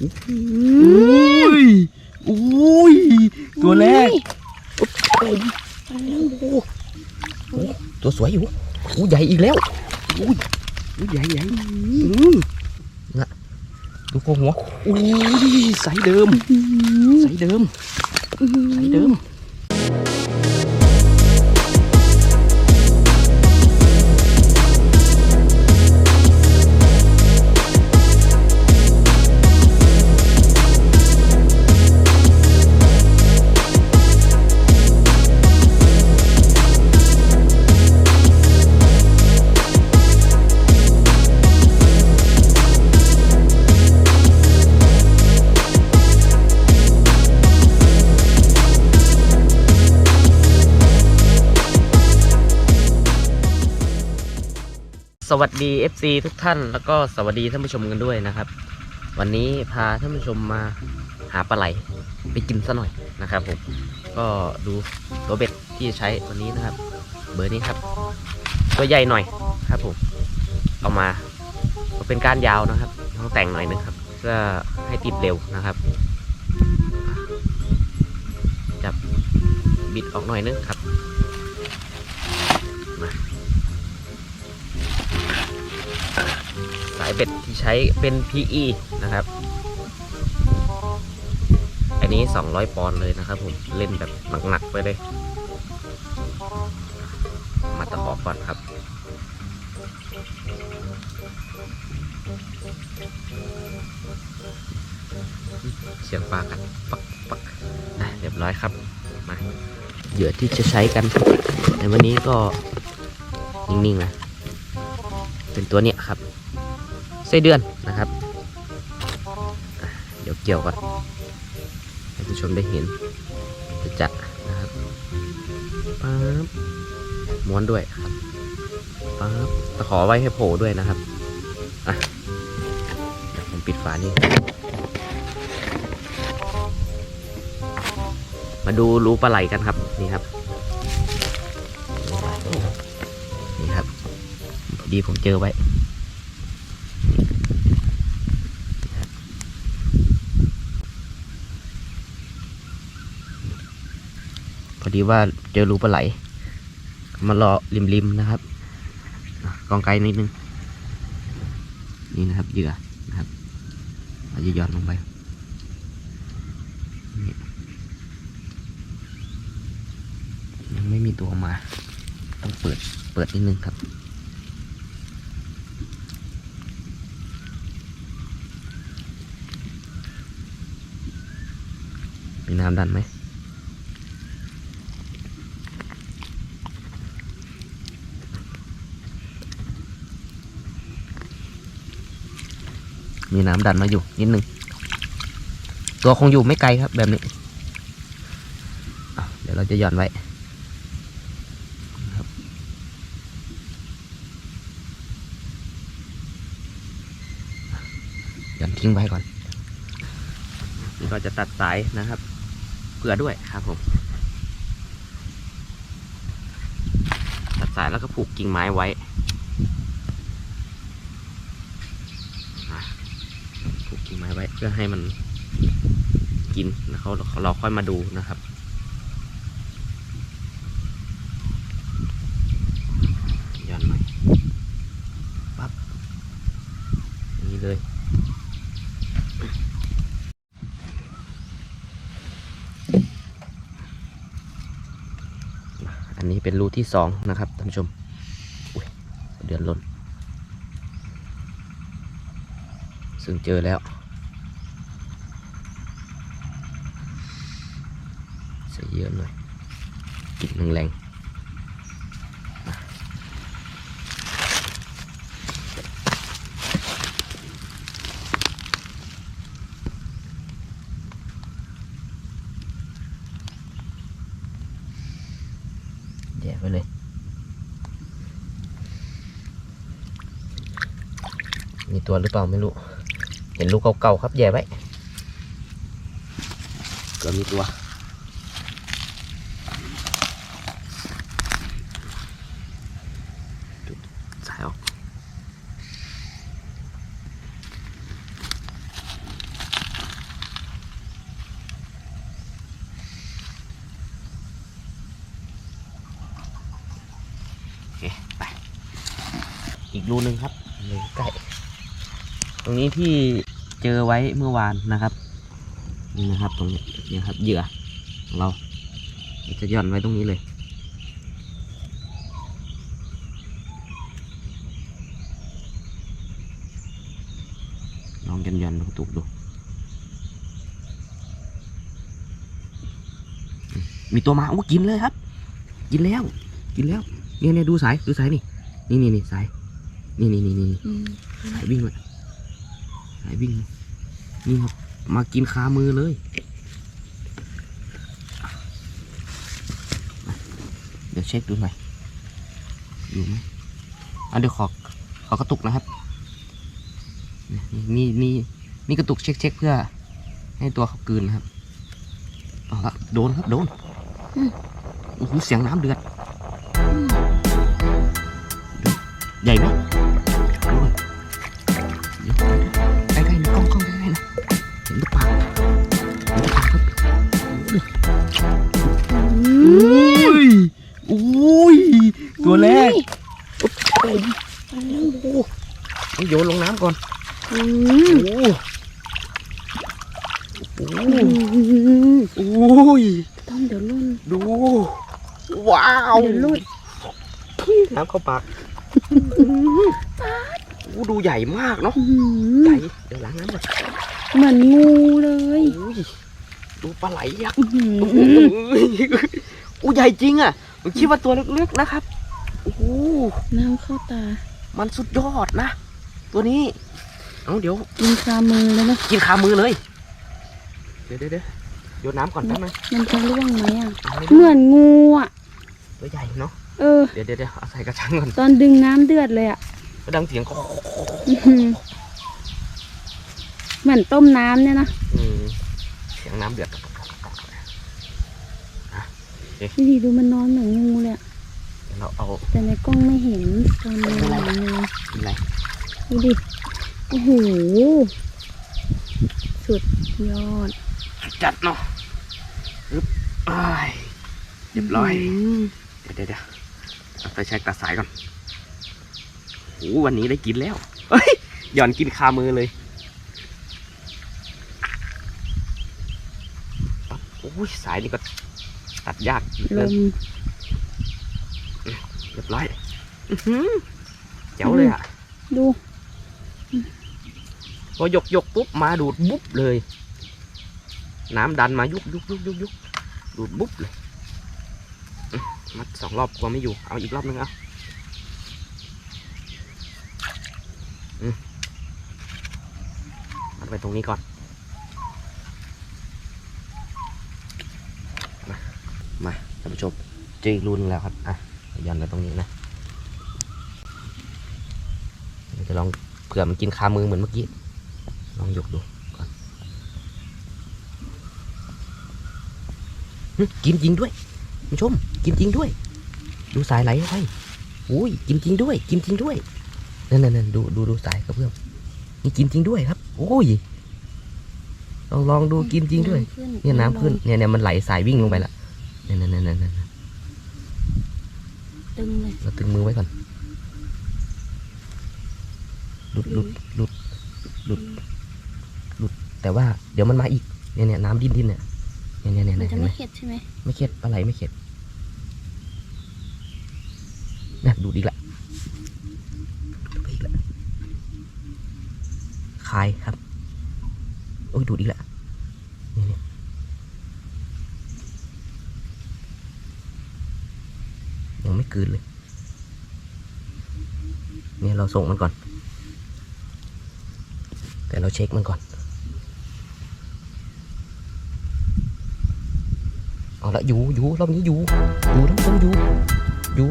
อุ้ยอุ้ยตัวแรกตัวสวยอยู่อู้ใหญ่อีกแล้วอุ้ยใหญ่ใหญ่นะดูโครงหัวอุ้ยใสเดิมใสเดิมใสเดิม สวัสดี FC ทุกท่านแล้วก็สวัสดีท่านผู้ชมกันด้วยนะครับ วันนี้พาท่านผู้ชมมาหาปลาไหลไปกินซะหน่อยนะครับผมก็ดูตัวเบ็ดที่จะใช้วันนี้นะครับ เบอร์นี้ครับ ตัวใหญ่หน่อยครับผมเอามาเป็นก้านยาวนะครับต้องแต่งหน่อยนึงครับเพื่อให้ติดเร็วนะครับ จับบิดออกหน่อยนึงครับ สายเบ็ดที่ใช้เป็น PE นะครับ อันนี้ 200 ปอนด์เลยนะครับผม เล่นแบบหนักๆไปเลย มาตะขอก่อนครับเสียงปลากันปักปักเรียบร้อยครับมาเหยื่อที่จะใช้กัน ในวันนี้ก็นิ่งๆนะ เป็นตัวเนี้ยครับไส้เดือนนะครับ เดี๋ยวเกี่ยวก่อนให้ผู้ชมได้เห็นจะจัดนะครับปั๊บม้วนด้วยครับปั๊บตะขอไว้ให้โผล่ด้วยนะครับอะเดี๋ยวผมปิดฝานี่มาดูรูปลาไหลกันครับนี่ครับ ดีผมเจอไว้ พอดีว่าเจอรูปลาไหล มารอริมๆนะครับ กองไกลนิดนึง นี่นะครับเหยื่อนะครับเราจะย่อนลงไปยังไม่มีตัวมา ต้องเปิด เปิดนิดนึงครับ มีน้ำดันไหมมีน้ำดันมาอยู่นิดนึง ตัวคงอยู่ไม่ไกลครับแบบนี้ เดี๋ยวเราจะหย่อนไว้หย่อนทิ้งไว้ก่อน นี่ก็จะตัดสายนะครับ เผื่อด้วยครับผมตัดสายแล้วก็ผูกกิ่งไม้ไว้ผูกกิ่งไม้ไว้เพื่อให้มันกินแล้วเขาเราค่อยมาดูนะครับ ย้อนหน่อยปั๊บอย่างนี้เลย อันนี้เป็นรู ที่สองนะครับท่านผู้ชมเดือนล้นซึ่งเจอแล้ว ใส่เยอะหน่อยกินแรง ตัวหรือเปล่าไม่รู้ เห็นลูกเก่าๆครับแย่ไหมก็มีตัวสายออกอีกรูนึงครับเลใกล้ ตรงนี้ที่เจอไว้เมื่อวานนะครับนี่นะครับตรงนี้นี่ครับเหยื่อของเราเราจะหย่อนไว้ตรงนี้เลย ลองยันยันๆดูตุกดูอืมมีตัวมาโอ้กินเลยครับ กินแล้ว กินแล้วเนี่ยเนี่ยดูสายดูสายนี่นี่นี่นี่สายนี่นี่นี่นี่อืมสายวิ่งเลย สายวิ่งนี่ครับมากินคามือเลยเดี๋ยวเช็คดูหน่อยอยู่ไหมอะเดี๋ยวขอขอกระตุกนะครับนี่นี่นี่กระตุกเช็คเช็คเพื่อ ให้ตัวเขากืนนะครับเอาละโดนครับโดนโอ้โหเสียงน้ำเดือดใหญ่ไหม อุ้ยอุ้ยตัวแรกโอ้โหต้องโยนลงน้ำก่อนอืโอ้มโหอืมโอ้ยต้องเดี๋ยวลุ่นดู ว้าวเดี๋ยวลุ่นน้ำเข้าปากโอ้ดูใหญ่มากเนาะอืใหมญ่เดี๋ยวล้างน้ำก่อนเหมือนงูเลยอุ้ย ดูปลาไหลยักษ์อื้อหือโอ้โหอู้ใหญ่จริงอะผมคิดว่าตัวเล็กๆนะครับโอ้โหน้ำเข้าตา มันสุดยอดนะ ตัวนี้เอาเดี๋ยวกินคามือเลยนะกินขามือเลย เดี๋ยวเดี๋ยวเดี๋ยวโยนน้ำก่อนแป๊บนึงมันจะร่วงไหมอะเอาไม่เหได้มือนงูอะตัวใหญ่เนาะเออเดี๋ยวเดี๋ยวเดี๋ยวเอาใส่กระชังก่อนตอนดึงน้ำเดือดเลยอะก็ดังเสียงก็อื้อหือเหมือนต้มน้ำเนี่ยนะอืมเสียงน้ำเดือดพี่ดีดูมันนอนเหมือนงูเลยอะเดี๋ยวเราเอาแต่ในกล้องไม่เห็นตอนมันเหมือนงูอะไรดูดิโอ้โหสุดยอด จัดเนาะปึ๊บอ้ายเรียบร้อยมเดี๋ยวเดี๋ยวเดี๋ยวเอาไปเช็คตาสายก่อนโอ้วันนี้ได้กินแล้ว เฮ้ยหย่อนกินคามือเลยปั๊บโอ้ยสายนี่ก็ตัดยากลเกินมเรียบร้อยอื้อหือเจ๋วเลยอะ ดูพอยกยกปุ๊บมาดูดบุ๊บเลย น้ำดันมายุบยุบยุบยุบยุบดูดบุ๊บเลยอื้อมัดสองรอบกลัวไม่อยู่ เอาอีกรอบนึงเอาอืมมัดไปตรงนี้ก่อน มา มาท่านผู้ชมเจออีกรูนงแล้วครับอะยันไว้ตรงนี้นะเดี๋ยวจะลองเผื่อมันกินคามือเหมือนเมื่อกี้ ลองยกดูก่อนหึกินจริงด้วยคุณผู้ชม กินจริงด้วย ดูสายไหลไปอุ้ยกินจริงด้วย กินจริงด้วยนั่นนั่นนั่นดูดูดูสายกระเพื่อมนี่กินจริงด้วยครับโอ้ยลองลองดูกินจริงด้วย เนี่ยน้ำขึ้นเนี่ยเนี่ยมันไหลสายวิ่งลงไปละเนี่ยเนี่ยเนี่ยเนี่ยเนี่ยตึงเลยเราตึงมือไว้ก่อนหลุดหลุดหลุดหลุดหลุดแต่ว่าเดี๋ยวมันมาอีกเนี่ยเนี่ยน้ำดิ้นดิ้นเนี่ยเนี่ยเนี่ยเนี่ยมันเห็จะนไหมไม่เข็ดใช่ไหมไม่เข็ดปลาไหลไม่เข็ดน่ะดูดอีกละดูดไปอีกละคายครับ โอ้ยดูดอีกละเนี่ยเนี่ยยังไม่ กลืนเลย เนี่ยเราส่งมันก่อน แต่เราเช็คมันก่อน เอาละอยู่อยู่รอบนี้อยู่อยู่ทั้งต้นอยู่อยู่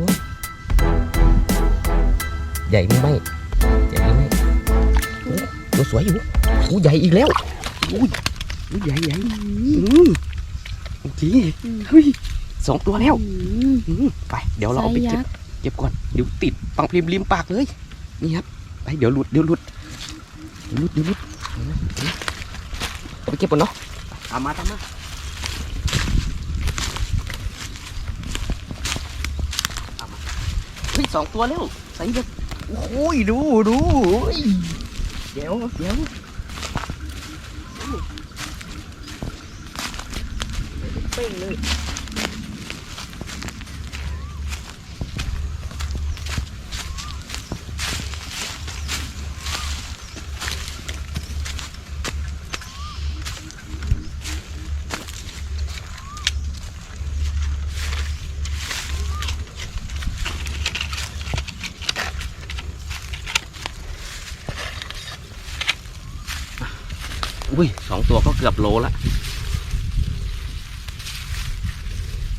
ใหญ่ไม่ไหมใหญ่ไม่ไหมโอ้ตัวสวยอยู่โอ้ใหญ่อีกแล้วอุ้ยอุ้ยใหญ่ใหญ่อืมโอเคเฮ้ย สองตัวแล้วอืมอืมไป เดี๋ยวเราเอาไปไซส์เก็ยับกษ์เก็บก่อนเดี๋ยวติดปังพริมริมปากเลย นี่ครับไปเดี๋ยวหลุดเดี๋ยวหลุดเดี๋ยวหลุดเดี๋ยวหลุดเอาไปเก็บก่อนเนาะตามมาตามมาเฮ้ยสองตัวแล้วใส่แบบโอ้ยดูดูโอ้ยเดี๋ยวเดี๋ยวเป้งเลยอุ้ยสองตัวก็ เกือบโลละ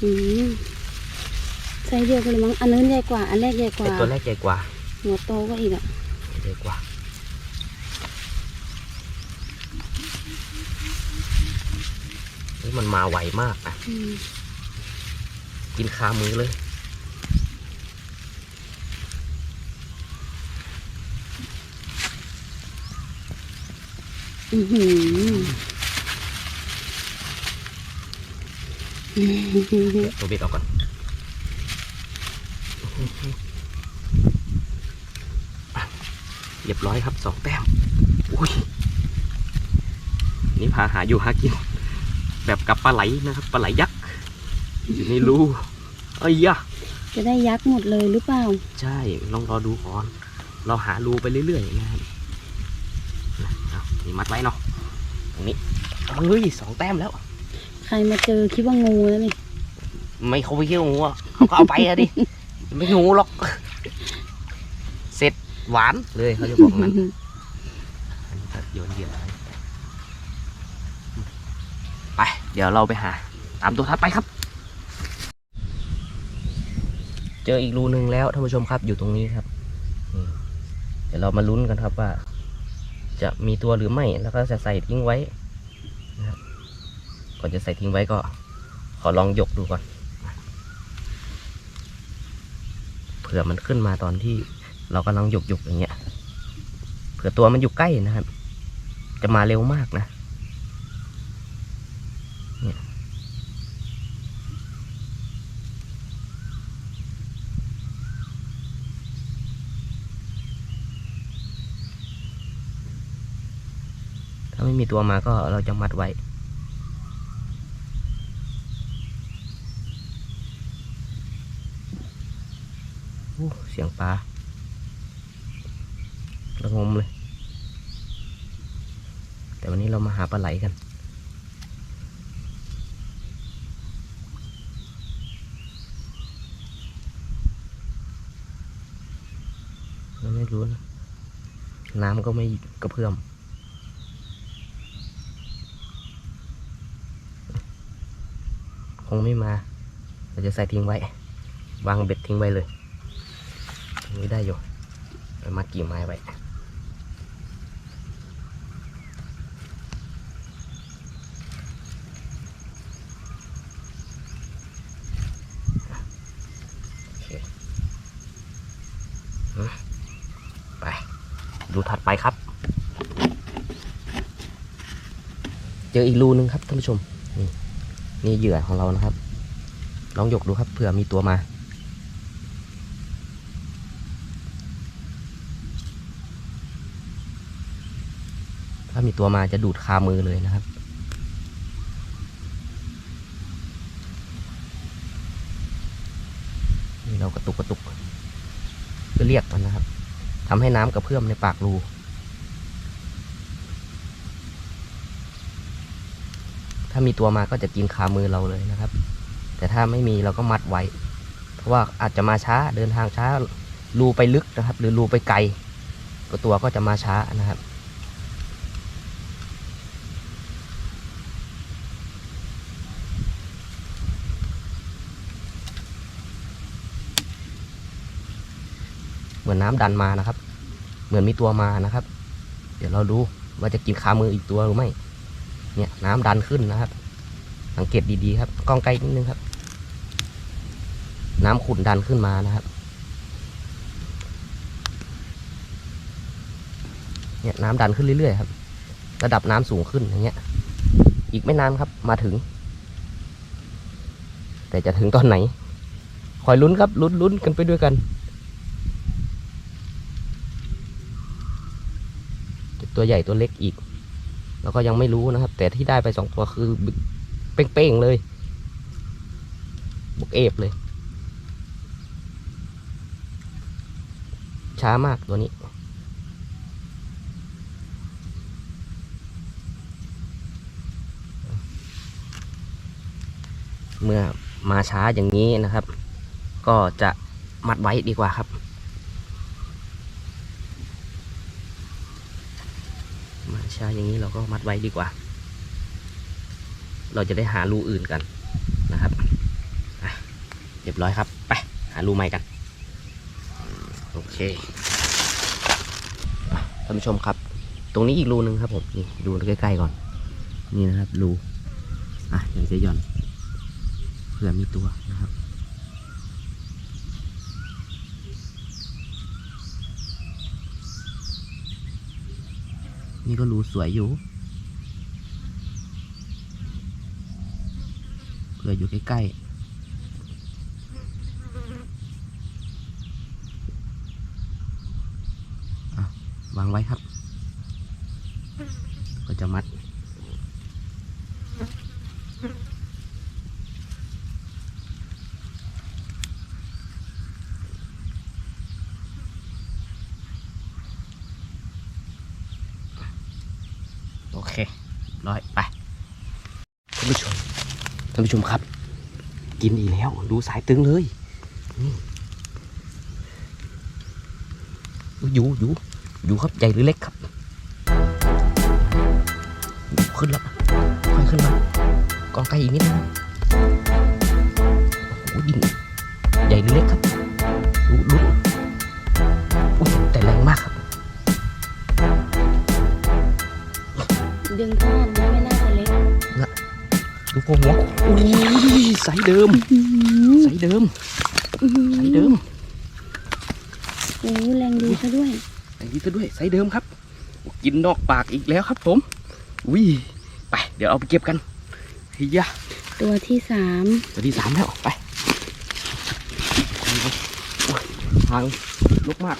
อืมไซส์เดียวกันเลยมั้งอันนั้นใหญ่กว่า อันแรกใหญ่กไอว่า ตัวแรกใหญ่กว่า หัวโตก็อีกอะใหญ่กว่าเฮ้ยมันมาไวมากนะอืมกินคามือเลยอือหือ ตัวเบ็ดออกก่อนอะเรียบร้อยครับสองแต้มอุ้ยนี่พาหาอยู่หากิน แบบกับปลาไหลนะครับปลาไหลยักษ์อยู่ในรูเอ้ยยะจะได้ยักษ์หมดเลยหรือเปล่า ใช่ลองรอดูก่อน เราหารูไปเรื่อยๆนะครับนะเอานี่มัดไว้เนาะตรงนี้เฮ้ยสองแต้มแล้ว ใครมาเจอคิดว่างูแล้วนี่ ไม่เขาไปเที่ยวงูอะเขาก็เอาไปอะดิ ไม่งูหรอก เสร็จหวานเลยเขาจะบอกงั้นอันนี้ก็โยนเหยื่อไป เดี๋ยวเราไปหา ตามตัวทัดไปครับ เจออีกรูหนึ่งแล้วท่านผู้ชมครับอยู่ตรงนี้ครับนี่เดี๋ยวเรามาลุ้นกันครับว่า จะมีตัวหรือไม่ แล้วก็จะใส่ทิ้งไว้ ก่อนจะใส่ทิ้งไว้ก็ขอลองยกดูก่อน เผื่อมันขึ้นมาตอนที่เรากำลังยกยกๆอย่างเงี้ย เผื่อตัวมันอยู่ใกล้นะครับ จะมาเร็วมากนะถ้าไม่มีตัวมาก็เราจะมัดไว้ โอ้เสียงปลาระงมเลย แต่วันนี้เรามาหาปลาไหลกันเราไม่รู้นะ น้ำก็ไม่กระเพื่อมคงไม่มา เราจะใส่ทิ้งไว้ วางเบ็ดทิ้งไว้เลย นี้ได้อยู่ไปมัดกี่ไม้ไว้ไป ดูถัดไปครับ เจออีกรูนึงครับท่านผู้ชม นี่นี่เหยื่อของเรานะครับ ลองยกดูครับเผื่อมีตัวมาามีตัวมาจะดูดคามือเลยนะครับ นี่เรากระตุกกระตุกเพื่อเรียกมันนะครับทำให้น้ำกระเพื่อมในปากรูถ้ามีตัวมาก็จะกินคามือเราเลยนะครับ แต่ถ้าไม่มีเราก็มัดไว้ เพราะว่าอาจจะมาช้าเดินทางช้ารูไปลึกนะครับ หรือรูไปไกลก็ตัวก็จะมาช้านะครับ มือนน้ำดันมานะครับ เหมือนมีตัวมานะครับ เดี๋ยวเราดูว่าจะกินคามืออีกตัวหรือไม่ เนี่ยน้ำดันขึ้นนะครับ สังเกตดีๆครับ กล้องใกล้นิดนึงครับ น้ำขุ่นดันขึ้นมานะครับ เนี่ยน้ำดันขึ้นเรื่อยๆครับ ระดับน้ำสูงขึ้นอย่างเงี้ย อีกไม่นานครับ มาถึง แต่จะถึงตอนไหน คอยลุ้นครับลุ้นลุ้นกันไปด้วยกัน ตัวใหญ่ตัวเล็กอีก แล้วก็ยังไม่รู้นะครับ แต่ที่ได้ไปสองตัวคือเป้งๆเลยบุกเอฟเลย ช้ามากตัวนี้ เมื่อมาช้าอย่างนี้นะครับ ก็จะมัดไว้ดีกว่าครับ มา ช้าอย่างนี้เราก็มัดไว้ดีกว่า เราจะได้หารูอื่นกันนะครับเรียบร้อยครับ ไป หารูใหม่กัน โอเคท่านผู้ชมครับ ตรงนี้อีกรูหนึ่งครับผมนี่ดูใกล้ๆก่อน นี่นะครับรูอะเดี๋ยวจะหย่อนเผื่อมีตัวนะครับ นี่ก็รูสวยอยู่เผื่ออยู่ใกล้ๆวางไว้ครับ ก็จะมัด โอเค ร้อยไปท่านผู้ชมท่านผู้ชมครับ กินอีกแล้ว ดูสายตึงเลยนี่อยู่อยู่อยู่ครับใหญ่หรือเล็กครับขึ้นแล้วค่อยขึ้นมากองไกลอีกนิดนึงโอ้ดินใหญ่หรือเล็กครับ ดึงท่อนมันไม่น่าจะเล็กดูพวกหัวอุ้ยไซส์เดิมอื้อหือไซส์เดิมอื้อหือไซส์เดิมโอ้แรงดีซะด้วยไซส์นี้ซะด้วยไซส์เดิมครับ กินนอกปากอีกแล้วครับผมอุ้ยไป เดี๋ยวเอาไปเก็บกันเฮียตัวที่สามตัวที่สามแล้วไปโอ้ยทางลุกมาก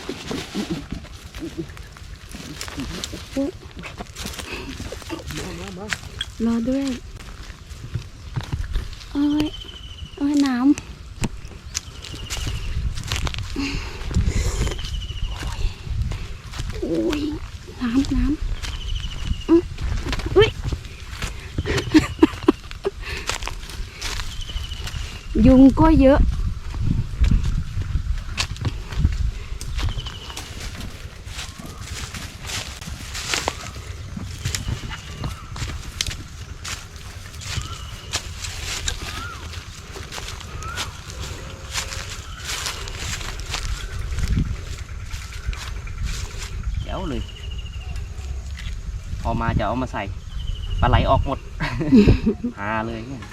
รอด้วยโอ้ยโอ้ยน้ำโอ้ยน้ำน้ำอื้ออุ้ยยุงก็เยอะ เดี๋ยวเลยพอมาจะเอามาใส่ปลาไหลออกหมด หาเลยเนี่ย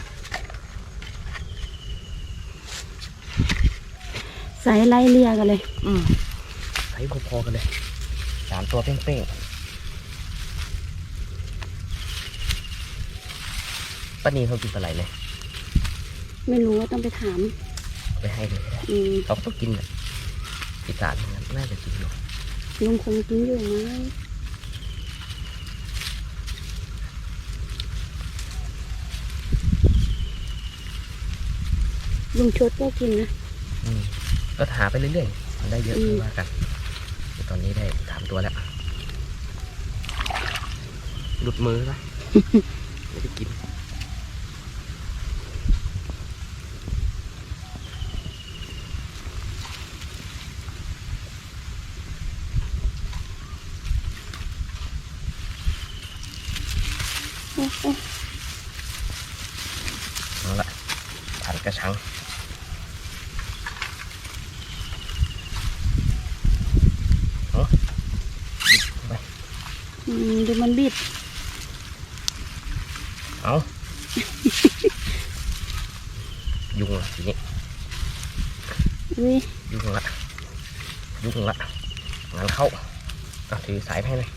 ใส่ไล่เลียกันเลย อืมใส่พอๆกันเลยสามตัวเป้งๆป้านีเขากินปลาไหลเลยไม่รู้ว่าต้องไปถาม ไปให้เลยก็ได้อืม เขาต้องกินแบบอีสานทั้งนั้นน่าจะกินอยู่ ลุงคงกินอยู่มั้งลุงชดก็กินนะอืมก็หาไปเรื่อยๆมันได้เยอะอืมไม่ว่ากันแต่ตอนนี้ได้สามตัวแล้วหลุดมือละไม่ได้กิน โอ้โอ้ เอาละผ่านกระชังเอาหยิบเข้าไป อืมดูมันบิด เอา ยุ่งละทีนี้ อุ้ย ยุ่งละ ยุ่งละ งานเข้าเอาถือสายไปให้เลย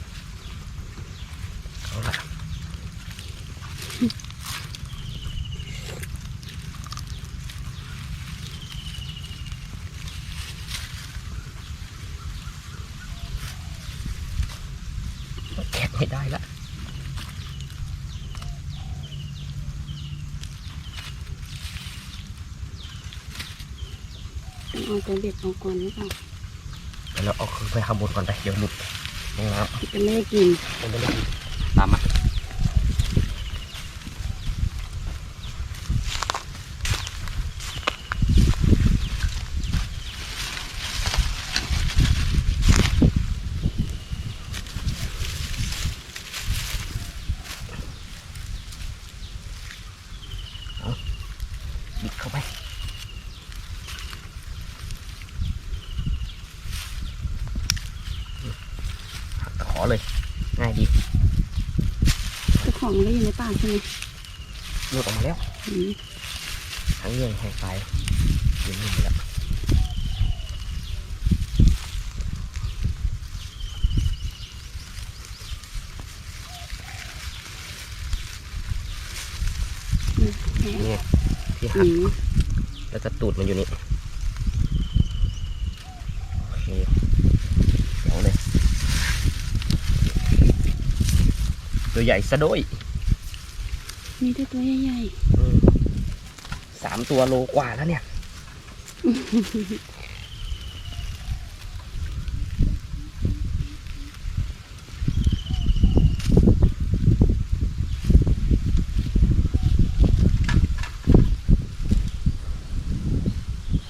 เอาละแค่ เอาตัวเบ็ดออกก่อนหรือเปล่าเดี๋ยวเราเอาขึ้นไปข้างบนก่อนไปเดี๋ยวหลุดลงน้จะไม่ได้กินำมันไม่ได้ตามมา บิดเข้าไป หักตะข อเลย ง่ายดีเจ้าของมันก็อยู่ในป่าใช่ไหมหลุดออกมาแล้วอืมทั้งเรื่องแหงไฟอยู่นี่หมดแล้วแหมนี่ที่อืหักมแล้วก็ตูดมันอยู่นี่ โอเค เดี๋ยวเลย ตัว ใหญ่ซะด้วยมีแต่ตัวใหญ่อืมสามตัวโลกว่าแล้วเนี่ย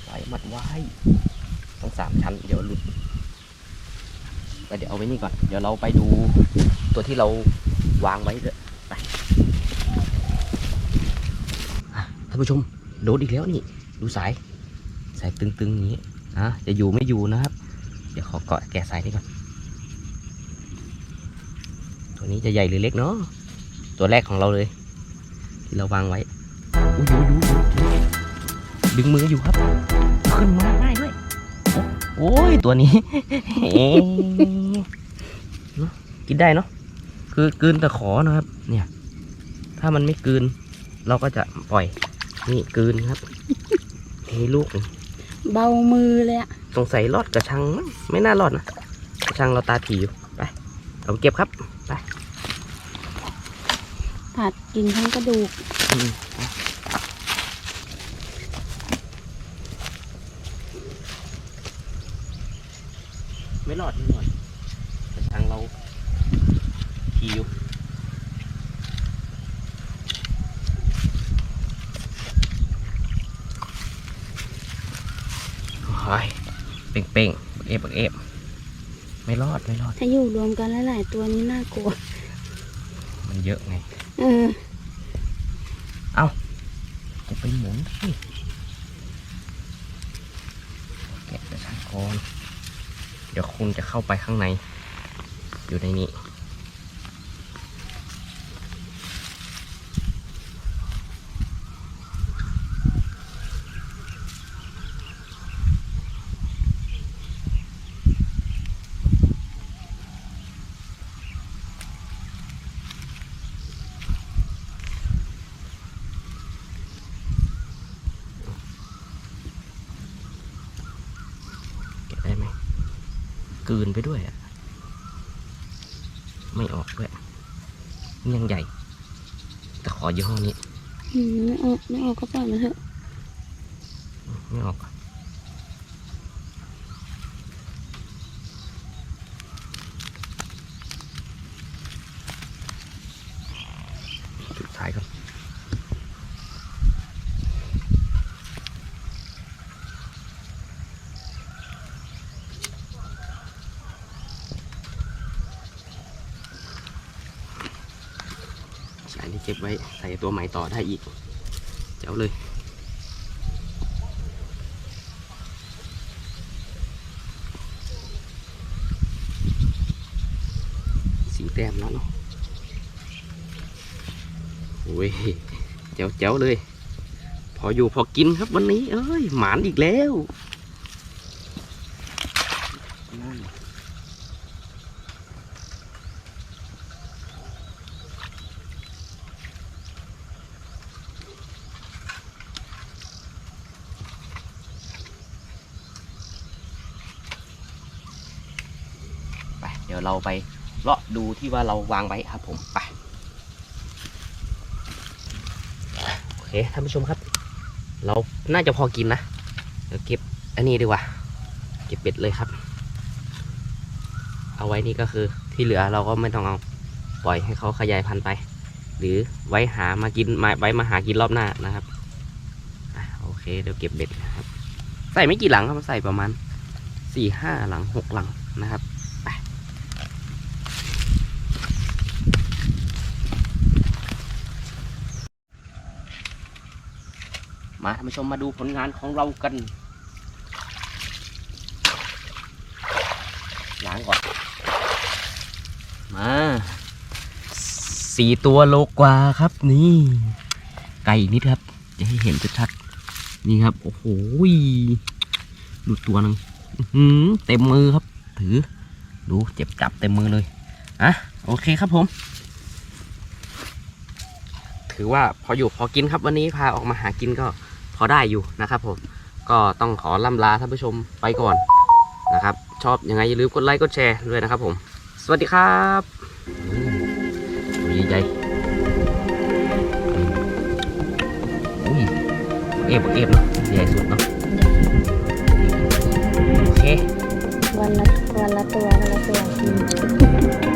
ไว้มัดไว้ทั้งสามชั้น เดี๋ยวหลุดไปเดี๋ยวเอาไว้นี่ก่อน เดี๋ยวเราไปดูตัวที่เรา วางไว้เถอะไปท่านผู้ชมโดดอีกแล้วนี่ ดูสาย สายตึงๆอย่างนี้อะจะอยู่ไม่อยู่นะครับ เดี๋ยวขอเกาะแกะสายนี่ก่อน ตัวนี้จะใหญ่หรือเล็กเนาะตัวแรกของเราเลยที่เราวางไว้อุ้ยอยู่อยู่อยู่ดึงมืออยู่ครับ ขึ้นมาง่ายด้วยโอ้ยตัวนี้กินได้เนาะ คือกลืนตะขอนะครับ เนี่ย ถ้ามันไม่กลืน เราก็จะปล่อย นี่กลืนครับมีลูกหนึ่งๆเบามือเลยอะสงสัยรอดกระชังมั้งไม่น่ารอดนะกระชังเราตาถี่อยู่ไปเอาไปเก็บครับไปผัดกินทั้งกระดูกอืมไม่รอดไม่รอดกระชังเราถี่อยู่ โอ้ยเป่งเป่งๆ เอฟเอฟไม่รอดไม่รอด ถ้าอยู่รวมกันหลายๆตัวนี้น่ากลัว มันเยอะไง เออจะไปหมุนสิแกะกระชังก่อนเดี๋ยวคุณจะเข้าไปข้างใน อยู่ในนี้ แกะได้ไหมกลืน ไปด้วยอะไม่ออกด้วยนี่ยังใหญ่ แต่ขอยี่ห้อนี้อืมไม่ออกไม่ออกก็ปล่อยมันเถอะไม่ออกอะจุดท้ายก่อนสายนี้เก็บ ไว้ใส่ตัวใหม่ต่อได้อีก เจ้าเลยสีแต้มแล้วเนาะโอ้ยเจ๋วเจ๋วเลย พออยู่พอกินครับวันนี้ เอ้ย หมานอีกแล้วนั่นไป เดี๋ ยวเราไปเลาะดูที่ว่าเราวางไว้ครับผมไปโอเคท่านผู้ชมครับ เราน่าจะพอกินนะเดี๋ยวเก็บอันนี้ดีกว่า เก็บเบ็ดเลยครับ เอาไว้นี่ก็คือที่เหลือเราก็ไม่ต้องเอาปล่อยให้เขาขยายพันธุ์ไป หรือไว้หามากินมาไว้มาหากินรอบหน้านะครับอโอเคเดี๋ยวเก็บเบ็ดนะครับ ใส่ไม่กี่หลังครับใส่ประมาณสี่ห้าหลังหกหลังนะครับ มาท่านผู้ชมมาดูผลงานของเรากันล้างก่อน มาสี่ตัวโลกว่าครับนี่ ไก่อีกนิดครับจะให้เห็นชัดๆนี่ครับ โอ้โหดูตัวหนึ่งเต็มมือครับ ถือ ดูเจ็บจับเต็มมือเลยอะโอเคครับผม ถือว่าพออยู่พอกินครับวันนี้พาออกมาหากินก็ อได้อยู่นะครับผมก็ต้องขอล่ำลาท่านผู้ชมไปก่อนนะครับ ชอบยังไงอย่าลืมกดไลค์กดแชร์ด้วยนะครับผม สวัสดีครับอืมตัวใหญ่ๆอืมอุ้ยเอฟเอฟเนาะใหญ่สุด